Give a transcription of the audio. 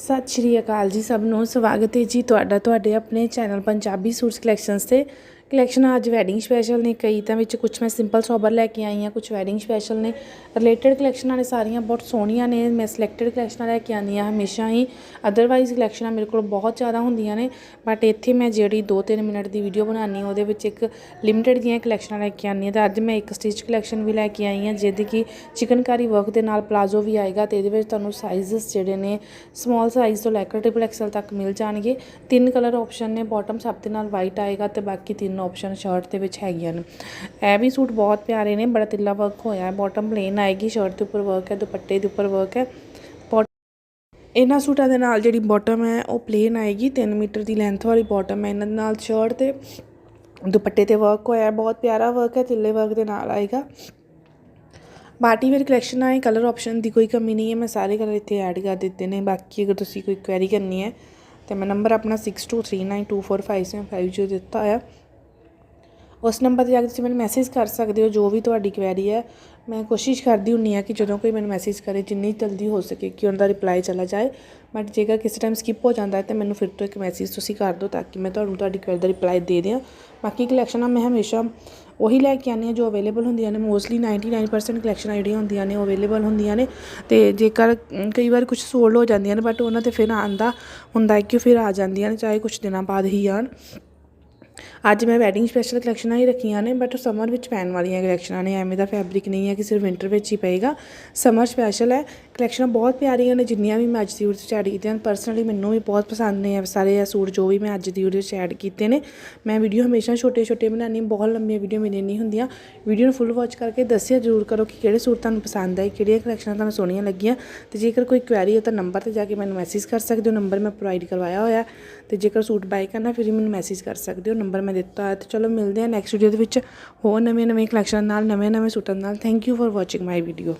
ਸਤਿ ਸ਼੍ਰੀ ਅਕਾਲ ਜੀ ਸਭ ਨੂੰ। ਸਵਾਗਤ ਹੈ ਜੀ ਤੁਹਾਡਾ, ਤੁਹਾਡੇ ਆਪਣੇ ਚੈਨਲ ਪੰਜਾਬੀ ਸੂਟਸ ਕਲੈਕਸ਼ਨਸ ਤੇ। ਕਲੈਕਸ਼ਨਾਂ ਅੱਜ ਵੈਡਿੰਗ ਸਪੈਸ਼ਲ ਨੇ ਕਈ ਤਾਂ ਵਿੱਚ ਕੁਝ ਮੈਂ ਸਿੰਪਲ ਸੋਬਰ ਲੈ ਕੇ ਆਈ ਹਾਂ ਕੁਝ ਵੈਡਿੰਗ ਸਪੈਸ਼ਲ ਨੇ। ਰਿਲੇਟਡ ਕਲੈਕਸ਼ਨਾਂ ਨੇ ਸਾਰੀਆਂ ਬਹੁਤ ਸੋਹਣੀਆਂ ਨੇ, ਮੈਂ ਸਿਲੈਕਟਡ ਕਲੈਕਸ਼ਨਾਂ ਲੈ ਕੇ ਆਉਂਦੀ ਹਾਂ ਹਮੇਸ਼ਾ ਹੀ। ਅਦਰਵਾਈਜ਼ ਕਲੈਕਸ਼ਨਾਂ ਮੇਰੇ ਕੋਲ ਬਹੁਤ ਜ਼ਿਆਦਾ ਹੁੰਦੀਆਂ ਨੇ ਬਟ ਇੱਥੇ ਮੈਂ ਜਿਹੜੀ 2-3 ਮਿੰਟ ਦੀ ਵੀਡੀਓ ਬਣਾਉਣੀ ਉਹਦੇ ਵਿੱਚ ਇੱਕ ਲਿਮਿਟਡ ਦੀਆਂ ਕਲੈਕਸ਼ਨਾਂ ਲੈ ਕੇ ਆਉਂਦੀ ਹਾਂ ਤਾਂ ਅੱਜ ਮੈਂ ਇੱਕ ਸਟਿਚ ਕਲੈਕਸ਼ਨ ਵੀ ਲੈ ਕੇ ਆਈ ਹਾਂ, ਜਿਹਦੇ ਕਿ ਚਿਕਨਕਾਰੀ ਵਰਕ ਦੇ ਨਾਲ ਪਲਾਜ਼ੋ ਵੀ ਆਏਗਾ ਤੇ ਇਹਦੇ ਵਿੱਚ ਤੁਹਾਨੂੰ ਸਾਈਜ਼ਸ ਜਿਹੜੇ ਨੇ ਸਮਾਲ ਸਾਈਜ਼ ਤੋਂ ਲੈ ਕੇ ਟ੍ਰਿਪਲ ਐਕਸਲ ਤੱਕ ਮਿਲ ਜਾਣਗੇ। ਤਿੰਨ ਕਲਰ ਆਪਸ਼ਨ ਨੇ ਬਾਟਮ ਸਭ ਦੇ ਨਾਲ ਵਾਈਟ ਆਏਗਾ ਤੇ ਬਾਕੀ ਤਿੰਨ ਆਪਸ਼ਨ ਸ਼ਰਟ ਦੇ ਵਿੱਚ ਹੈਗੀਆਂ ਨੇ। ਇਹ ਵੀ ਸੂਟ ਬਹੁਤ ਪਿਆਰੇ ਨੇ, ਬੜਾ ਤਿੱਲਾ ਵਰਕ ਹੋਇਆ ਹੈ ਬਾਟਮ ਪਲੇਨ ਆਏਗੀ ਸ਼ਰਟ ਦੇ ਉੱਪਰ ਵਰਕ ਹੈ, ਦੁਪੱਟੇ ਦੇ ਉੱਪਰ ਵਰਕ ਹੈ। ਬੋਟ- ਇਹਨਾਂ ਸੂਟਾਂ ਦੇ ਨਾਲ ਜਿਹੜੀ ਬਾਟਮ ਹੈ, ਉਹ ਪਲੇਨ ਆਏਗੀ 3 ਮੀਟਰ ਦੀ ਲੈਂਥ ਵਾਲੀ ਬਾਟਮ ਹੈ। ਇਹਨਾਂ ਦੇ ਨਾਲ ਸ਼ਰਟ ਤੇ ਦੁਪੱਟੇ ਤੇ ਵਰਕ ਹੋਇਆ ਹੈ ਬਹੁਤ ਪਿਆਰਾ ਵਰਕ ਹੈ, ਤਿੱਲੇ ਵਰਕ ਦੇ ਨਾਲ ਆਏਗਾ। ਪਾਰਟੀ ਵੇਅਰ ਕਲੈਕਸ਼ਨ ਆਏ ਕਲਰ ਆਪਸ਼ਨ ਦੀ ਕੋਈ ਕਮੀ ਨਹੀਂ ਹੈ, ਮੈਂ ਸਾਰੇ ਕਲਰ ਇੱਥੇ ਐਡ ਕਰ ਦਿੱਤੇ ਨੇ। ਬਾਕੀ ਅਗਰ ਤੁਸੀਂ ਕੋਈ ਕੁਐਰੀ ਕਰਨੀ ਹੈ, ਤੇ ਮੈਂ ਨੰਬਰ ਆਪਣਾ 6239245750 ਦਿੱਤਾ ਹੋਇਆ ਉਸ ਨੰਬਰ ਤੇ ਜਾ ਕੇ ਤੁਸੀਂ ਮੈਨੂੰ ਮੈਸੇਜ ਕਰ ਸਕਦੇ ਹੋ, ਜੋ ਵੀ ਤੁਹਾਡੀ ਕੁਐਰੀ ਹੈ। ਮੈਂ ਕੋਸ਼ਿਸ਼ ਕਰਦੀ ਹੁੰਨੀ ਆ ਕਿ ਜਦੋਂ ਕੋਈ ਮੈਨੂੰ ਮੈਸੇਜ ਕਰੇ, ਜਿੰਨੀ ਜਲਦੀ ਹੋ ਸਕੇ ਕਿ ਉਹਨਾਂ ਦਾ ਰਿਪਲਾਈ ਚਲਾ ਜਾਏ। ਬਟ ਜੇਕਰ ਕਿਸੇ ਟਾਈਮ ਸਕਿਪ ਹੋ ਜਾਂਦਾ ਹੈ, ਤਾਂ ਮੈਨੂੰ ਫਿਰ ਤੋਂ ਇੱਕ ਮੈਸੇਜ ਤੁਸੀਂ ਕਰ ਦਿਓ ਤਾਂ ਕਿ ਮੈਂ ਤੁਹਾਨੂੰ ਤੁਹਾਡੀ ਕੁਐਰੀ ਦਾ ਰਿਪਲਾਈ ਦੇ ਦਿਆਂ। ਬਾਕੀ ਕਲੈਕਸ਼ਨਾਂ ਮੈਂ ਹਮੇਸ਼ਾ ਉਹੀ ਲੈ ਕੇ ਆਉਂਦੀ ਹਾਂ, ਜੋ ਅਵੇਲੇਬਲ ਹੁੰਦੀਆਂ ਨੇ। ਮੋਸਟਲੀ 99% ਕਲੈਕਸ਼ਨਾਂ ਜਿਹੜੀਆਂ ਹੁੰਦੀਆਂ ਨੇ, ਉਹ ਅਵੇਲੇਬਲ ਹੁੰਦੀਆਂ ਨੇ। ਤੇ ਜੇਕਰ ਕਈ ਵਾਰ ਕੁਝ ਸੋਲਡ ਹੋ ਜਾਂਦੀਆਂ ਨੇ ਬਟ ਉਹਨਾਂ ਤੇ ਫਿਰ ਆਉਣ ਹੁੰਦਾ ਹੈ ਕਿ ਉਹ ਫਿਰ ਆ ਜਾਂਦੀਆਂ ਨੇ, ਚਾਹੇ ਕੁਝ ਦਿਨਾਂ ਬਾਅਦ ਹੀ ਆਉਣ। ਅੱਜ ਮੈਂ ਵੈਡਿੰਗ ਸਪੈਸ਼ਲ ਕਲੈਕਸ਼ਨਾਂ ਹੀ ਰੱਖੀਆਂ ਨੇ ਬਟ ਸਮਰ ਵਿੱਚ ਪੈਣ ਵਾਲੀਆਂ ਕਲੈਕਸ਼ਨਾਂ ਨੇ, ਐਵੇਂ ਦਾ ਫੈਬਰਿਕ ਨਹੀਂ ਹੈ ਕਿ ਸਿਰਫ ਵਿੰਟਰ ਵਿੱਚ ਹੀ ਪਏਗਾ। ਸਮਰ ਸਪੈਸ਼ਲ ਹੈ ਕਲੈਕਸ਼ਨਾਂ ਬਹੁਤ ਪਿਆਰੀਆਂ ਨੇ, ਜਿੰਨੀਆਂ ਵੀ ਮੈਂ ਅੱਜ ਦੀ ਵੀਡੀਓ ਵਿੱਚ ਐਡ ਕੀਤੀਆਂ ਪਰਸਨਲੀ ਮੈਨੂੰ ਵੀ ਬਹੁਤ ਪਸੰਦ ਨੇ ਸਾਰੇ ਇਹ ਸੂਟ ਜੋ ਵੀ ਮੈਂ ਅੱਜ ਦੀ ਵੀਡੀਓ ਵਿੱਚ ਐਡ ਕੀਤੇ ਨੇ। ਮੈਂ ਵੀਡੀਓ ਹਮੇਸ਼ਾ ਛੋਟੇ ਛੋਟੇ ਬਣਾਉਣੀ ਬਹੁਤ ਲੰਮੀਆਂ ਵੀਡੀਓ ਮੇਰੇ ਨਹੀਂ ਹੁੰਦੀਆਂ। ਵੀਡੀਓ ਨੂੰ ਫੁੱਲ ਵਾਚ ਕਰਕੇ ਦੱਸਿਆ ਜ਼ਰੂਰ ਕਰੋ ਕਿ ਕਿਹੜੇ ਸੂਟ ਤੁਹਾਨੂੰ ਪਸੰਦ ਆਏ, ਕਿਹੜੀਆਂ ਕਲੈਕਸ਼ਨਾਂ ਤੁਹਾਨੂੰ ਸੋਹਣੀਆਂ ਲੱਗੀਆਂ। ਤੇ ਜੇਕਰ ਕੋਈ ਕੁਐਰੀ ਹੈ ਤਾਂ ਨੰਬਰ ਤੇ ਜਾ ਕੇ ਮੈਨੂੰ ਮੈਸੇਜ ਕਰ ਸਕਦੇ ਹੋ ਨੰਬਰ ਮੈਂ ਪ੍ਰੋਵਾਈਡ ਕਰਵਾਇਆ ਹੋਇਆ ਤੇ ਜੇਕਰ ਸੂਟ ਬਾਈ ਕਰਨਾ ਫਿਰ ਹੀ ਮੈਨੂੰ ਮੈਸੇਜ ਕਰ ਸਕਦੇ ਹੋ ਨੰਬਰ ਮੈਂ ਦਿੱਤਾ ਹੋਇਆ ਤੇ ਚਲੋ ਮਿਲਦੇ ਹਾਂ ਨੈਕਸਟ ਵੀਡੀਓ ਦੇ ਵਿੱਚ ਹੋਰ ਨਵੇਂ ਨਵੇਂ ਕਲੈਕਸ਼ਨ ਨਾਲ ਨਵੇਂ ਨਵੇਂ ਸੂਟਾਂ ਨਾਲ। Thank you for watching my video